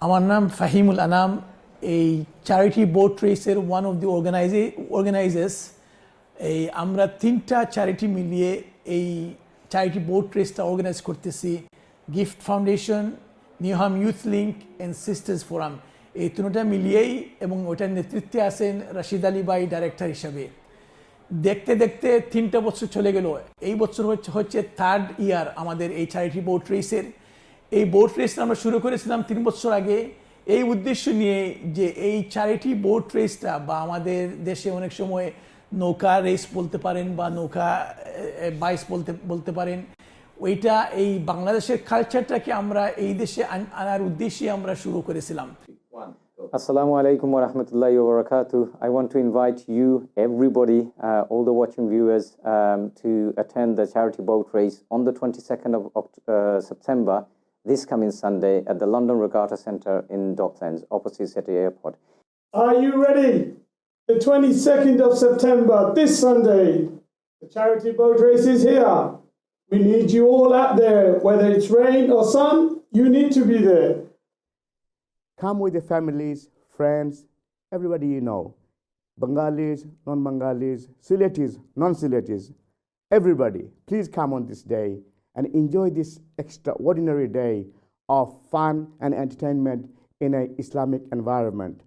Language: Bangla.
আমার নাম ফাহিমুল আনাম এই চ্যারিটি বোট রেসের ওয়ান অফ দি অর্গানাইজে অর্গানাইজার্স এই আমরা তিনটা চ্যারিটি মিলিয়ে এই চ্যারিটি বোট রেসটা অর্গানাইজ করতেছি gift foundation Newham youth link and sisters forum এই তিনটা মিলিয়েই এবং ওইটার নেতৃত্বে আছেন রাশিদ আলী বাই ডাইরেক্টর হিসাবে। দেখতে দেখতে তিনটা বছর চলে গেল। এই বছর হচ্ছে হচ্ছে থার্ড ইয়ার আমাদের এই চ্যারিটি বোট রেসের এই বোট রেস আমরা শুরু করেছিলাম তিন বছর আগে। এই উদ্দেশ্য নিয়ে যে এই চ্যারিটি বোট রেসটা বা আমাদের দেশে অনেক সময় নৌকা রেস বলতে পারেন বা নৌকা বাইস বলতে বলতে পারেন। ওইটা এই বাংলাদেশের কালচারটাকে আমরা এই দেশে আন- আনার উদ্দেশ্যে আমরা শুরু করেছিলাম। Assalamu alaikum wa rahmatullahi wa barakatuh. I want to invite you, everybody, uh, all the watching viewers, um, to attend the charity boat race on the 22nd of uh, September, this coming Sunday, at the London Regatta Centre in Docklands, opposite City Airport. Are you ready? The 22nd of September, this Sunday, the charity boat race is here. We need you all out there, whether it's rain or sun, you need to be there. Come with your families, friends, everybody you know. Bengalis, non-Bengalis, Siletis, non-Siletis, everybody, please come on this day and enjoy this extraordinary day of fun and entertainment in an Islamic environment.